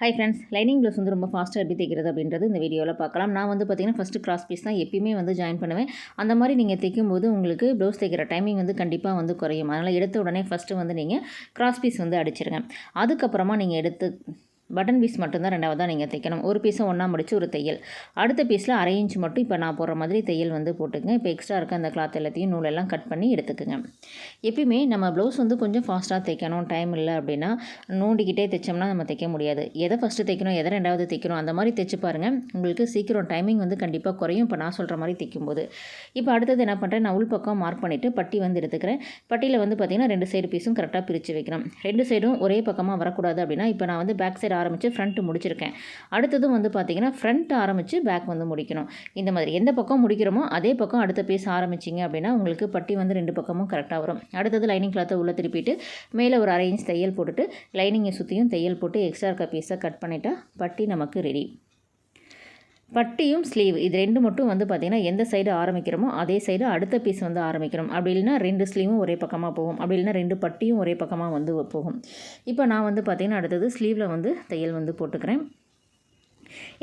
Hi friends lining blouse வந்து ரொம்ப ஃபாஸ்ட்டாக எப்படி தைக்கிறது அப்படின்றது இந்த வீடியோவில் பார்க்கலாம். நான் வந்து பார்த்தீங்கன்னா ஃபஸ்ட்டு கிராஸ் பீஸ் தான் எப்பயுமே வந்து ஜாயின் பண்ணுவேன். அந்த மாதிரி நீங்கள் தைக்கும்போது உங்களுக்கு ப்ளவுஸ் தைக்கிற டைமிங் வந்து கண்டிப்பாக வந்து குறையும். அதனால் எடுத்த உடனே ஃபஸ்ட்டு வந்து நீங்கள் கிராஸ் பீஸ் வந்து அடிச்சிருங்க. அதுக்கப்புறமா நீங்கள் எடுத்து பட்டன் பீஸ் மட்டும்தான் ரெண்டாவதாக நீங்கள் தைக்கணும். ஒரு பீஸை ஒன்றா முடிச்சு ஒரு தையல். அடுத்த பீஸில் அரை இன்ச் மட்டும் இப்போ நான் போடுற மாதிரி தையல் வந்து போட்டுங்க இப்போ எக்ஸ்ட்ரா இருக்க அந்த கிளாத் எல்லாத்தையும் நூலெல்லாம் கட் பண்ணி எடுத்துக்கோங்க. எப்பயுமே நம்ம ப்ளவுஸ் வந்து கொஞ்சம் ஃபாஸ்ட்டாக தைக்கணும். டைம் இல்லை அப்படின்னா நோண்டிக்கிட்டே தைச்சோம்னா நம்ம தைக்க முடியாது. எதை ஃபஸ்ட்டு தைக்கணும் எதை ரெண்டாவது தைக்கணும் அந்த மாதிரி தைச்சு பாருங்கள் உங்களுக்கு சீக்கிரம் டைமிங் வந்து கண்டிப்பாக குறையும். இப்போ நான் சொல்கிற மாதிரி தைக்கும்போது. இப்போ அடுத்தது என்ன பண்ணுறேன் நான் உள்பக்கம் மார்க் பண்ணிவிட்டு பட்டி வந்து எடுத்துக்கிறேன். பட்டியில் வந்து பார்த்திங்கன்னா ரெண்டு சைடு பீஸும் கரெக்டாக பிரித்து வைக்கணும். ரெண்டு சைடும் ஒரே பக்கமாக வரக்கூடாது அப்படின்னா இப்போ நான் வந்து பேக் சைடு ஆரம்பித்து ஃப்ரண்ட்டு முடிச்சிருக்கேன். அடுத்ததும் வந்து பார்த்திங்கன்னா ஃப்ரண்ட் ஆரம்பித்து பேக் வந்து முடிக்கணும். இந்த மாதிரி எந்த பக்கம் முடிக்கிறோமோ அதே பக்கம் அடுத்த பீஸ் ஆரம்பிச்சிங்க அப்படின்னா உங்களுக்கு பட்டி வந்து ரெண்டு பக்கமும் கரெக்டாக வரும். அடுத்தது லைனிங் கிளாத்தை உள்ளே திருப்பிட்டு மேலே ஒரு அரை இன்ச் தையல் போட்டுட்டு லைனிங்கை சுற்றியும் தையல் போட்டு எக்ஸ்ட்ரா இருக்க பீஸை கட் பண்ணிட்டா பட்டி நமக்கு ரெடி பட்டியும் ஸ்லீவ் இது ரெண்டு மட்டும் வந்து பார்த்திங்கன்னா எந்த சைடு ஆரம்பிக்கிறோமோ அதே சைடு அடுத்த பீஸ் வந்து ஆரம்பிக்கிறோம். அப்படி இல்லைனா ரெண்டு ஸ்லீவும் ஒரே பக்கமாக போகும். அப்படி இல்லைனா ரெண்டு பட்டியும் ஒரே பக்கமாக வந்து போகும். இப்போ நான் வந்து பார்த்திங்கன்னா அடுத்தது ஸ்லீவில் வந்து தையல் வந்து போட்டுக்கிறேன்.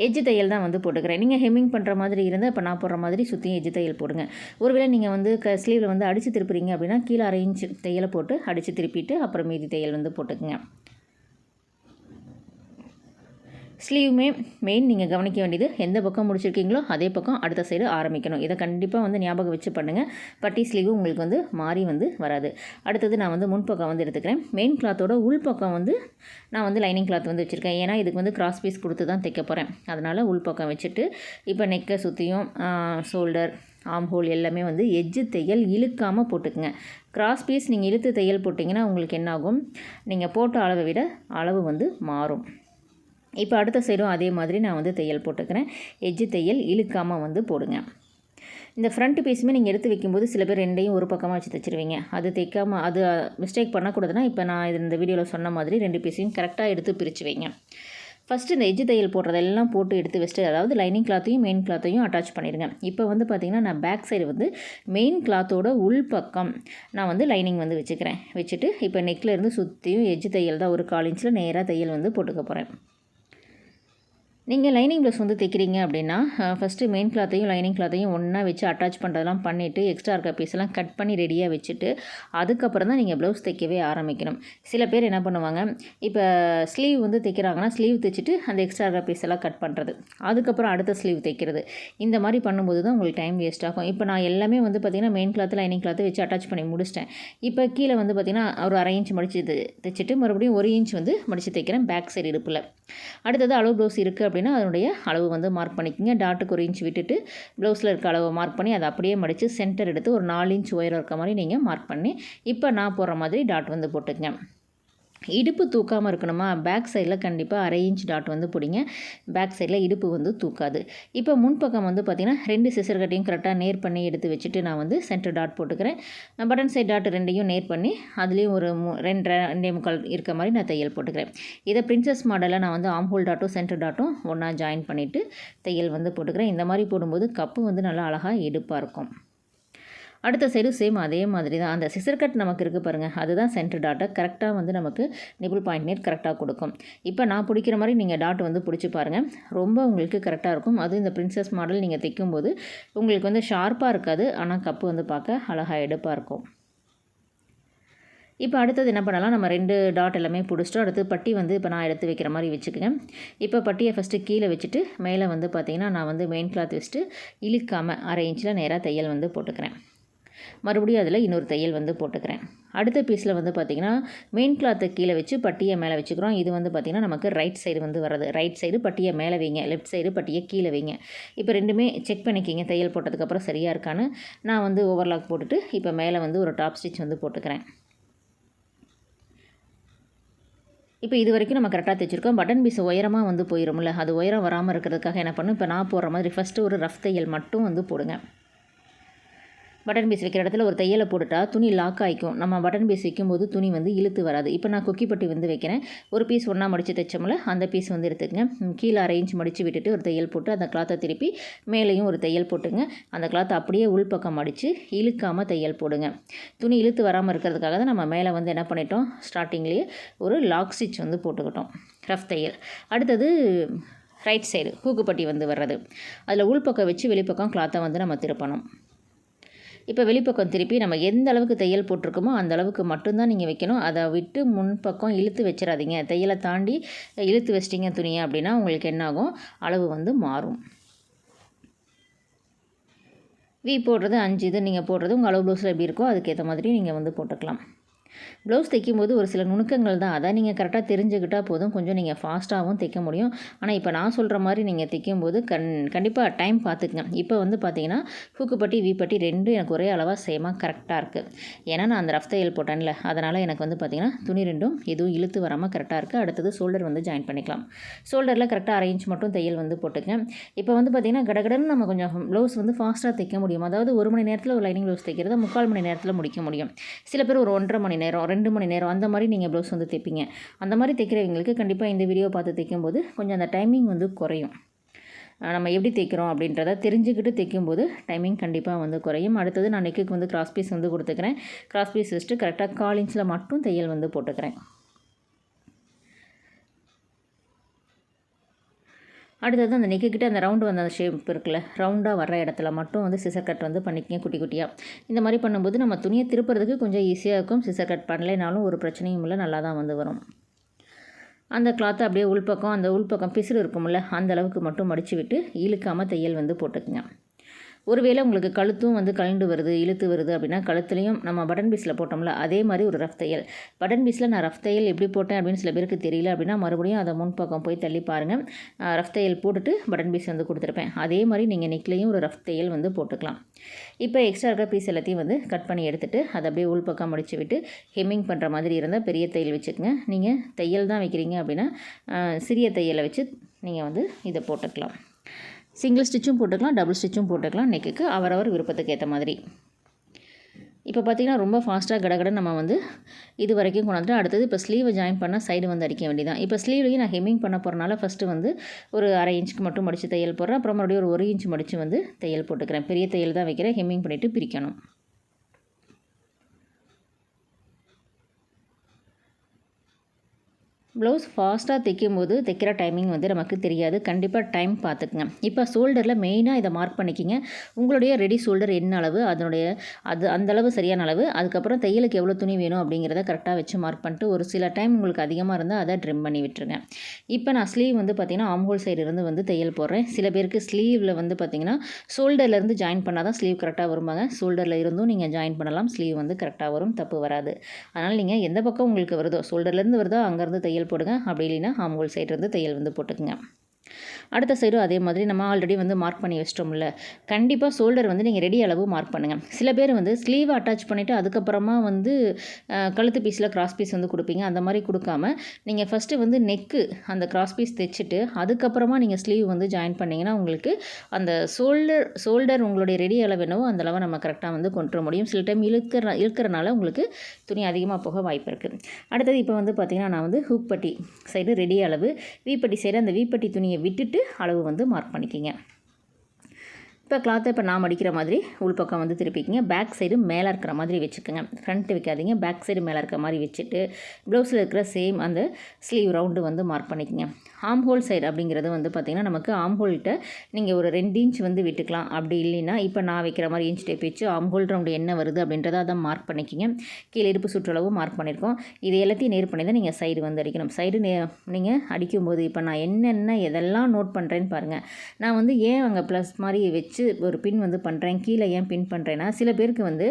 எஜ்ஜு தையல் தான் வந்து போட்டுக்கிறேன். நீங்கள் ஹெம்மிங் பண்ணுற மாதிரி இருந்தால் இப்போ நான் போடுற மாதிரி சுற்றியும் எஜ்ஜு தையல் போடுங்க. ஒருவேளை நீங்கள் வந்து க ஸ்லீவில் வந்து அடித்து திருப்புறீங்க அப்படின்னா கீழே அரை இன்ச் தையலை போட்டு அடித்து திருப்பிட்டு அப்புறம் மீதி தையல் வந்து போட்டுக்குங்க. ஸ்லீவுமே மெயின் நீங்கள் கவனிக்க வேண்டியது எந்த பக்கம் முடிச்சிருக்கீங்களோ அதே பக்கம் அடுத்த சைடு ஆரம்பிக்கணும். இதை கண்டிப்பாக வந்து ஞாபகம் வச்சு பண்ணுங்கள் பட்டி ஸ்லீவு உங்களுக்கு வந்து மாறி வந்து வராது. அடுத்தது நான் வந்து முன்பக்கம் வந்து எடுத்துக்கிறேன். மெயின் கிளாத்தோட உள் பக்கம் வந்து நான் வந்து லைனிங் கிளாத் வந்து வச்சுருக்கேன். ஏன்னா இதுக்கு வந்து கிராஸ் பீஸ் கொடுத்து தான் தைக்க போகிறேன் அதனால் உள் பக்கம் வச்சுட்டு இப்போ நெக்கை சுற்றியும் ஷோல்டர் ஆம் ஹோல் எல்லாமே வந்து எஜ்ஜு தையல் இழுக்காமல் போட்டுக்குங்க. கிராஸ் பீஸ் நீங்கள் இழுத்து தையல் போட்டிங்கன்னா உங்களுக்கு என்னாகும்? நீங்கள் போட்ட அளவை விட அளவு வந்து மாறும். இப்போ அடுத்த சைடும் அதே மாதிரி நான் வந்து தையல் போட்டுக்கிறேன். எஜ்ஜு தையல் இழுக்காமல் வந்து போடுங்க. இந்த ஃப்ரண்ட் பீஸுமே நீங்கள் எடுத்து வைக்கும்போது சில பேர் ரெண்டையும் ஒரு பக்கமாக வச்சு தைச்சிருவீங்க. அது தைக்காமல் அது மிஸ்டேக் பண்ணக்கூடாதுன்னா இப்போ நான் இது இந்த வீடியோவில் சொன்ன மாதிரி ரெண்டு பீஸையும் கரெக்டாக எடுத்து பிரித்து வைங்க. ஃபஸ்ட்டு இந்த எஜ்ஜு தையல் போடுறதெல்லாம் போட்டு எடுத்து வச்சுட்டு அதாவது லைனிங் கிளாத்தையும் மெயின் கிளாத்தையும் அட்டாச் பண்ணிடுங்க இப்போ வந்து பார்த்திங்கன்னா நான் பேக் சைடு வந்து மெயின் கிளாத்தோட உள் பக்கம் நான் வந்து லைனிங் வந்து வச்சுக்கிறேன். வச்சுட்டு இப்போ நெக்கில் இருந்து சுற்றியும் எஜ்ஜு தையல் தான் ஒரு கால் இன்ச்சில் நேராக தையல் வந்து போட்டுக்க போகிறேன் நீங்கள் லைனிங் ப்ளவுஸ் வந்து தைக்கிறீங்க அப்படின்னா ஃபஸ்ட்டு மெயின் கிளாத்தையும் லைனிங் கிளாத்தையும் ஒன்றா வச்சு அட்டாச் பண்ணுறதெல்லாம் பண்ணிவிட்டு எக்ஸ்ட்ரா இருக்க பீஸ்லாம் கட் பண்ணி ரெடியாக வச்சுட்டு அதுக்கப்புறம் தான் நீங்கள் ப்ளவுஸ் தைக்கவே ஆரம்பிக்கணும். சில பேர் என்ன பண்ணுவாங்க இப்போ ஸ்லீவ் வந்து தைக்கிறாங்கன்னா ஸ்லீவ் தைச்சிட்டு அந்த எக்ஸ்ட்ரா இருக்க பீஸ் எல்லாம் கட் பண்ணுறது அதுக்கப்புறம் அடுத்த ஸ்லீவ் தைக்கிறது. இந்த மாதிரி பண்ணும்போது தான் உங்களுக்கு டைம் வேஸ்ட் ஆகும். இப்போ நான் எல்லாமே வந்து பார்த்திங்கன்னா மெயின் கிளாத்து லைனிங் கிளாத்து வச்சு அட்டாச் பண்ணி முடிச்சிட்டேன். இப்போ கீழே வந்து பார்த்திங்கன்னா ஒரு அரை இன்ச் மடித்து தைச்சிட்டு மறுபடியும் ஒரு இன்ச் வந்து மடித்து தைக்கிறேன் பேக் சைடு இடுப்பில். அடுத்தது அளவு ப்ளவுஸ் இருக்குது அப்படின்னா அதனுடைய அளவு வந்து மார்க் பண்ணிக்கோங்க. டாட்டுக்கு ஒரு இன்ச் விட்டுட்டு ப்ளவுஸில் இருக்க அளவு மார்க் பண்ணி அதை அப்படியே மடித்து சென்டர் எடுத்து ஒரு நாலு இன்ச் உயரம் இருக்க மாதிரி நீங்கள் மார்க் பண்ணி இப்போ நான் போடுற மாதிரி டாட் வந்து போட்டுக்கங்க. இடுப்பு தூக்காமல் இருக்கணுமா? பேக் சைடில் கண்டிப்பாக அரை இன்ச் டாட் வந்து பிடிங்க. பேக் சைடில் இடுப்பு வந்து தூக்காது. இப்போ முன்பக்கம் வந்து பார்த்திங்கன்னா ரெண்டு சிசர் கட்டையும் கரெக்டாக நேர் பண்ணி எடுத்து வச்சுட்டு நான் வந்து சென்டர் டாட் போட்டுக்கிறேன். பட்டன் சைட் டாட் ரெண்டையும் நேர் பண்ணி அதுலேயும் ஒரு ரெண்டு ரெண்டே முக்கால் இருக்க மாதிரி நான் தையல் போட்டுக்கிறேன். இதை பிரின்சஸ் மாடலில் நான் வந்து ஆம் ஹோல் டாட்டும் சென்டர் டாட்டும் ஒன்றா ஜாயின் பண்ணிவிட்டு தையல் வந்து போட்டுக்கிறேன். இந்த மாதிரி போடும்போது கப்பு வந்து நல்லா அழகாக எடுப்பாக இருக்கும். அடுத்த சைடு சேம் அதே மாதிரி தான் அந்த சிசர் கட் நமக்கு இருக்குது பாருங்கள் அதுதான் சென்டர் டாட்டை கரெக்டாக வந்து நமக்கு நிபிள் பாயிண்ட் நேர் கரெக்டாக கொடுக்கும். இப்போ நான் பிடிக்கிற மாதிரி நீங்கள் டாட் வந்து பிடிச்சி பாருங்கள் ரொம்ப உங்களுக்கு கரெக்டாக இருக்கும். அது இந்த பிரின்சஸ் மாடல் நீங்கள் தைக்கும்போது உங்களுக்கு வந்து ஷார்ப்பாக இருக்காது. ஆனால் கப்பு வந்து பார்க்க அழகாக எடுப்பாக இருக்கும். இப்போ அடுத்தது என்ன பண்ணலாம்? நம்ம ரெண்டு டாட் எல்லாமே பிடிச்சிட்டோம் அடுத்து பட்டி வந்து இப்போ நான் எடுத்து வைக்கிற மாதிரி வச்சுக்கோங்க. இப்போ பட்டியை ஃபஸ்ட்டு கீழே வச்சுட்டு மேலே வந்து பார்த்திங்கன்னா நான் வந்து மெயின் கிளாத் வச்சுட்டு இழுக்காமல் அரை இன்ச்சில் நேராக தையல் வந்து போட்டுக்கிறேன். மறுபடியும் அதில் இன்னொரு தையல் வந்து போட்டுக்கிறேன். அடுத்த பீஸில் வந்து பார்த்திங்கன்னா மெயின் கிளாத்தை கீழே வச்சு பட்டியை மேலே வச்சுக்கிறோம். இது வந்து பார்த்திங்கன்னா நமக்கு ரைட் சைடு வந்து வர்றது. ரைட் சைடு பட்டியை மேலே வைங்க. லெஃப்ட் சைடு பட்டியை கீழே வைங்க. இப்போ ரெண்டுமே செக் பண்ணிக்கிங்க. தையல் போட்டதுக்கப்புறம் சரியாக இருக்கான்னு. நான் வந்து ஓவர்லாக் போட்டுட்டு இப்போ மேலே வந்து ஒரு டாப் ஸ்டிச் வந்து போட்டுக்கிறேன். இப்போ இது வரைக்கும் நம்ம கரெக்டாக தைச்சிருக்கோம். பட்டன் பீஸ் உயரமாக வந்து போயிடும்ல அது உயரம் வராமல் இருக்கிறதுக்காக என்ன பண்ணும்? இப்போ நான் போடுற மாதிரி ஃபஸ்ட்டு ஒரு ரஃப் தையல் மட்டும் வந்து போடுங்க. பட்டன் பீஸ் வைக்கிற இடத்துல ஒரு தையலை போட்டுட்டா துணி லாக் ஆகிக்கும் நம்ம பட்டன் பீஸ் வைக்கும்போது துணி வந்து இழுத்து வராது. இப்போ நான் கொக்கி பட்டி வந்து வைக்கிறேன். ஒரு பீஸ் ஒன்றா மடித்து தைச்சோம்ல அந்த பீஸ் வந்து எடுத்துக்கங்க. கீழே அரேஞ்ச் மடித்து விட்டுட்டு ஒரு தையல் போட்டு அந்த கிளாத்தை திருப்பி மேலேயும் ஒரு தையல் போட்டுங்க. அந்த கிளாத்தை அப்படியே உள்பக்கம் மடித்து இழுக்காமல் தையல் போடுங்க. துணி இழுத்து வராமல் இருக்கிறதுக்காக தான் நம்ம மேலே வந்து என்ன பண்ணிட்டோம்? ஸ்டார்டிங்லேயே ஒரு லாக் ஸ்டிச் வந்து போட்டுக்கிட்டோம். ரஃப் தையல். அடுத்தது ரைட் சைடு ஹூக்குப்பட்டி வந்து வர்றது. அதில் உள்பக்கம் வச்சு வெளிப்பக்கம் கிளாத்தை வந்து நம்ம திருப்பணும். இப்போ வெளிப்பக்கம் திருப்பி நம்ம எந்த அளவுக்கு தையல் போட்டிருக்கோமோ அந்த அளவுக்கு மட்டும்தான் நீங்கள் வைக்கணும். அதை விட்டு முன்பக்கம் இழுத்து வச்சிடாதீங்க. தையலை தாண்டி இழுத்து வச்சிட்டிங்க துணியை அப்படின்னா உங்களுக்கு என்னாகும் அளவு வந்து மாறும். வி போடுறது அஞ்சு இது நீங்கள் போடுறது உங்கள் அளவு ப்ளவுஸில் எப்படி இருக்கோ அதுக்கேற்ற மாதிரி நீங்கள் வந்து போட்டுக்கலாம். ப்ளவுஸ் தைக்கும்போது ஒரு சில நுணுக்கங்கள் தான். அதை நீங்கள் கரெக்டாக தெரிஞ்சுக்கிட்டால் போதும். கொஞ்சம் நீங்கள் ஃபாஸ்ட்டாகவும் தைக்க முடியும். ஆனால் இப்போ நான் சொல்கிற மாதிரி நீங்கள் தைக்கும்போது கண் கண்டிப்பாக டைம் பார்த்துக்குங்க. இப்போ வந்து பார்த்தீங்கன்னா ஹூக்குப்பட்டி வீப்பட்டி ரெண்டும் எனக்கு ஒரே அளவாக சேமாக கரெக்டாக இருக்குது ஏன்னா நான் அந்த ரஃப் தையல் போட்டேன்ல. அதனால் எனக்கு வந்து பார்த்தீங்கன்னா துணி ரெண்டும் எதுவும் இழுத்து வராமல் கரெக்டாக இருக்குது அடுத்தது ஷோல்டர் வந்து ஜாயின் பண்ணிக்கலாம். ஷோல்டரில் கரெக்டாக அரை இன்ச் மட்டும் தையல் வந்து போட்டுக்கேன் இப்போ வந்து பார்த்தீங்கன்னா கடகடன்னு நம்ம கொஞ்சம் ப்ளவுஸ் வந்து ஃபாஸ்ட்டாக தைக்க முடியும். அதாவது ஒரு மணி நேரத்தில் ஒரு லைனிங் ப்ளவுஸ் தைக்கிறத முக்கால் மணி நேரத்தில் முடிக்க முடியும். சில பேர் ஒரு ஒன்றரை மணி நேரம் நேரம் ரெண்டு மணி நேரம் அந்த மாதிரி நீங்கள் ப்ளவுஸ் வந்து தைப்பீங்க. அந்த மாதிரி தைக்கிறவங்களுக்கு கண்டிப்பாக இந்த வீடியோ பார்த்து தைக்கும்போது கொஞ்சம் அந்த டைமிங் வந்து குறையும். நம்ம எப்படி தைக்கிறோம் அப்படின்றத தெரிஞ்சுக்கிட்டு தைக்கும்போது டைமிங் கண்டிப்பாக வந்து குறையும். அடுத்தது நான் நெக்குக்கு வந்து கிராஸ் பீஸ் வந்து கொடுத்துக்கிறேன். கிராஸ் பீஸ் வச்சுட்டு கரெக்டாக கால் இன்ச்சில் மட்டும் தையல் வந்து போட்டுக்கிறேன். அடுத்தது அந்த நெக்குக்கிட்ட அந்த ரவுண்டு வந்த அந்த ஷேப் இருக்குல்ல ரவுண்டாக வர்ற இடத்துல மட்டும் வந்து சிசர் கட் வந்து பண்ணிக்கங்க குட்டி குட்டியாக இந்த மாதிரி பண்ணும்போது நம்ம துணியை திருப்புறதுக்கு கொஞ்சம் ஈஸியாக இருக்கும். சிசர் கட் பண்ணலைனாலும் ஒரு பிரச்சனையும் இல்லை நல்லா தான் வந்து வரும். அந்த கிளாத்தை அப்படியே உள்பக்கம் அந்த உள்பக்கம் பிசுறு இருக்கும்ல அந்த அளவுக்கு மட்டும் மடித்து விட்டு இழுக்காமல் தையல் வந்து போட்டுக்குங்க. ஒருவேளை உங்களுக்கு கழுத்தும் வந்து கழண்டு வருது இழுத்து வருது அப்படின்னா கழுத்துலையும் நம்ம பட்டன் பீஸில் போட்டோம்ல அதே மாதிரி ஒரு ரஃப் தையல். பட்டன் பீஸில் நான் ரஃப் தையல் எப்படி போட்டேன் அப்படின்னு சில பேருக்கு தெரியல அப்படின்னா மறுபடியும் அதை முன்பக்கம் போய் தள்ளி பாருங்கள் ரஃப் தையல் போட்டுட்டு பட்டன் பீஸ் வந்து கொடுத்துருப்பேன். அதே மாதிரி நீங்கள் நெக்லையும் ஒரு ரஃப் தையல் வந்து போட்டுக்கலாம். இப்போ எக்ஸ்ட்ரா இருக்கிற பீஸ் எல்லாத்தையும் வந்து கட் பண்ணி எடுத்துகிட்டு அதை அப்படியே உள்பக்கம் முடிச்சு விட்டு ஹெம்மிங் பண்ணுற மாதிரி இருந்தால் பெரிய தையல் வச்சுக்கோங்க. நீங்கள் தையல் தான் வைக்கிறீங்க அப்படின்னா சிறிய தையலை வச்சு நீங்கள் வந்து இதை போட்டுக்கலாம். சிங்கிள் ஸ்டிச்சும் போட்டுக்கலாம் டபுள் ஸ்டிச்சும் போட்டுக்கலாம். நெக்குக்கு அவரவர் விருப்பத்துக்கு ஏற்ற மாதிரி. இப்போ பார்த்தீங்கன்னா ரொம்ப ஃபாஸ்ட்டாக கடகட நம்ம வந்து இது வரைக்கும் கொண்டாந்துட்டு அடுத்தது இப்போ ஸ்லீவை ஜாயின் பண்ணால் சைடு வந்து அடிக்க வேண்டியதான் இப்போ ஸ்லீவ்லையும் நான் ஹெம்மிங் பண்ண போகிறனால ஃபஸ்ட்டு வந்து ஒரு அரை இன்ச்சுக்கு மட்டும் மடித்து தையல் போடுறேன். அப்புறம் மறுபடியும் ஒரு ஒரு இன்ச் மடித்து வந்து தையல் போட்டுக்கிறேன். பெரிய தையல் தான் வைக்கிறேன். ஹெம்மிங் பண்ணிவிட்டு பிரிக்கணும். ப்ளவுஸ் ஃபாஸ்ட்டாக தைக்கும் போது தைக்கிற டைமிங் வந்து நமக்கு தெரியாது. கண்டிப்பாக டைம் பார்த்துக்குங்க இப்போ ஷோல்டரில் மெயினாக இதை மார்க் பண்ணிக்கிங்க. உங்களுடைய ரெடி ஷோல்டர் என்ன அளவு அதனுடைய அது அந்த அளவு சரியான அளவு அதுக்கப்புறம் தையலுக்கு எவ்வளோ துணி வேணும் அப்படிங்கிறத கரெக்டாக வச்சு மார்க் பண்ணிட்டு ஒரு சில டைம் உங்களுக்கு அதிகமாக இருந்தால் அதை ட்ரிம் பண்ணி விட்டுருங்க. இப்போ நான் ஸ்லீவ் வந்து பார்த்திங்கன்னா ஆம்ஹோல் சைடு இருந்து வந்து தையல் போடுறேன். சில பேருக்கு ஸ்லீவில் வந்து பார்த்திங்கன்னா ஷோல்டர்லேருந்து ஜாயின் பண்ணால் தான் ஸ்லீவ் கரெக்டாக வருவாங்க ஷோல்டரில் இருந்தும் நீங்கள் ஜாயின் பண்ணலாம். ஸ்லீவ் வந்து கரெக்டாக வரும். தப்பு வராது. அதனால் நீங்கள் எந்த பக்கம் உங்களுக்கு வருதோ ஷோல்டர்லேருந்து வருதோ அங்கேருந்து தையல் போடுங்க. அப்படி இல்லைன்னா ஆம்ஹோல் சைடு இருந்து தையல் வந்து போட்டுக்குங்க. அடுத்த சைடும் அதே மாதிரி நம்ம ஆல்ரெடி வந்து மார்க் பண்ணி வச்சிட்டோம்ல. கண்டிப்பாக ஷோல்டர் வந்து நீங்கள் ரெடி அளவு மார்க் பண்ணுங்கள் சில பேர் வந்து ஸ்லீவ் அட்டாச் பண்ணிவிட்டு அதுக்கப்புறமா வந்து கழுத்து பீஸில் கிராஸ் பீஸ் வந்து கொடுப்பீங்க. அந்த மாதிரி கொடுக்காம நீங்கள் ஃபஸ்ட்டு வந்து நெக்கு அந்த கிராஸ் பீஸ் தைச்சிட்டு அதுக்கப்புறமா நீங்கள் ஸ்லீவ் வந்து ஜாயின் பண்ணிங்கன்னா உங்களுக்கு அந்த ஷோல்டர் ஷோல்டர் உங்களுடைய ரெடி அளவு என்னவோ அந்த அளவை நம்ம கரெக்டாக வந்து கொண்டு வர முடியும். சில டைம் இழுக்கிற இழுக்கிறனால உங்களுக்கு துணி அதிகமாக போக வாய்ப்பு இருக்குது அடுத்தது இப்போ வந்து பார்த்திங்கன்னா நான் வந்து ஹூக் பட்டி சைடு ரெடி அளவு. வீப்பட்டி சைடு அந்த வீப்பட்டி துணியை விட்டுட்டு அளவு வந்து மார்க் பண்ணிக்கிங்க. இப்போ கிளாத்தை இப்போ நான் மடிக்கிற மாதிரி உள்பக்கம் வந்து திருப்பிக்கிங்க. பேக் சைடு மேலே இருக்கிற மாதிரி வச்சுக்கோங்க. ஃப்ரண்ட் வைக்காதீங்க. பேக் சைடு மேலே இருக்கிற மாதிரி வச்சுட்டு ப்ளவுஸில் இருக்கிற சேம் அந்த ஸ்லீவ் ரவுண்டு வந்து மார்க் பண்ணிக்கோங்க. ஆம் ஹோல் சைடு அப்படிங்கிறது வந்து பார்த்திங்கன்னா நமக்கு ஆம் ஹோல்கிட்ட நீங்கள் ஒரு ரெண்டு இன்ச் வந்து விட்டுக்கலாம். அப்படி இல்லைன்னா இப்போ நான் வைக்கிற மாதிரி இன்ச் டேப் வச்சு ஆம் ஹோல் ரவுண்டு என்ன வருது அப்படின்றத அதை மார்க் பண்ணிக்கிங்க. கீழே இருப்பு சுற்றளவும் மார்க் பண்ணியிருக்கோம் இது எல்லாத்தையும் நேர் பண்ணி தான் நீங்கள் சைடு வந்து அடிக்கணும். சைடு நே நீங்கள் அடிக்கும்போது இப்போ நான் என்னென்ன எதெல்லாம் நோட் பண்ணுறேன்னு பாருங்கள் நான் வந்து ஏன் அங்கே ப்ளஸ் மாதிரி வச்சு ஒரு பின் வந்து பண்ணுறேன் கீழே ஏன் பின் பண்ணுறேன்னா சில பேருக்கு வந்து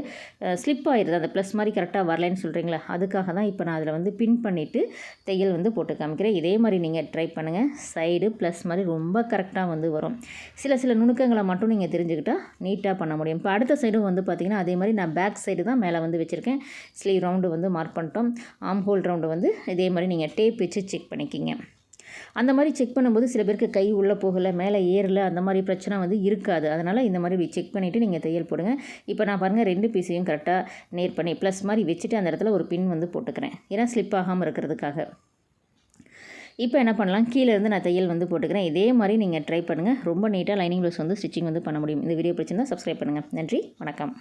ஸ்லிப் ஆயிடுது அந்த ப்ளஸ் மாதிரி கரெக்டாக வரலைன்னு சொல்கிறீங்களா அதுக்காக தான் இப்போ நான் அதில் வந்து பின் பண்ணிவிட்டு தையல் வந்து போட்டு காமிக்கிறேன். இதே மாதிரி நீங்கள் ட்ரை பண்ணுங்கள் சைடு ப்ளஸ் மாதிரி ரொம்ப கரெக்டாக வந்து வரும். சில சில நுணுக்கங்களை மட்டும் நீங்கள் தெரிஞ்சுக்கிட்டால் நீட்டாக பண்ண முடியும். இப்போ அடுத்த சைடும் வந்து பார்த்திங்கன்னா அதே மாதிரி நான் பேக் சைடு தான் மேலே வந்து வச்சுருக்கேன். ஸ்லீவ் ரவுண்டு வந்து மார்க் பண்ணிட்டோம். ஆம் ஹோல் ரவுண்டு வந்து இதே மாதிரி நீங்கள் டேப் வச்சு செக் பண்ணிக்கிங்க. அந்த மாதிரி செக் பண்ணும்போது சில பேருக்கு கை உள்ளே போகலை மேலே ஏறல அந்த மாதிரி பிரச்சனை வந்து இருக்காது. அதனால் இந்த மாதிரி செக் பண்ணிவிட்டு நீங்கள் தையல் போடுங்க. இப்போ நான் பாருங்கள் ரெண்டு பீஸையும் கரெக்டாக நேர் பண்ணி ப்ளஸ் மாதிரி வச்சுட்டு அந்த இடத்துல ஒரு பின் வந்து போட்டுக்கிறேன். ஏன்னா ஸ்லிப் ஆகாமல் இருக்கிறதுக்காக. இப்போ என்ன பண்ணலாம்? கீழேருந்து நான் தையல் வந்து போட்டுக்கிறேன். இதே மாதிரி நீங்கள் ட்ரை பண்ணுங்கள் ரொம்ப நீட்டாக லைனிங் ப்ளவுஸ் வந்து ஸ்டிச்சிங் வந்து பண்ண முடியும். இந்த வீடியோ பிடிச்சிருந்தால் சப்ஸ்கிரைப் பண்ணுங்கள் நன்றி. வணக்கம்.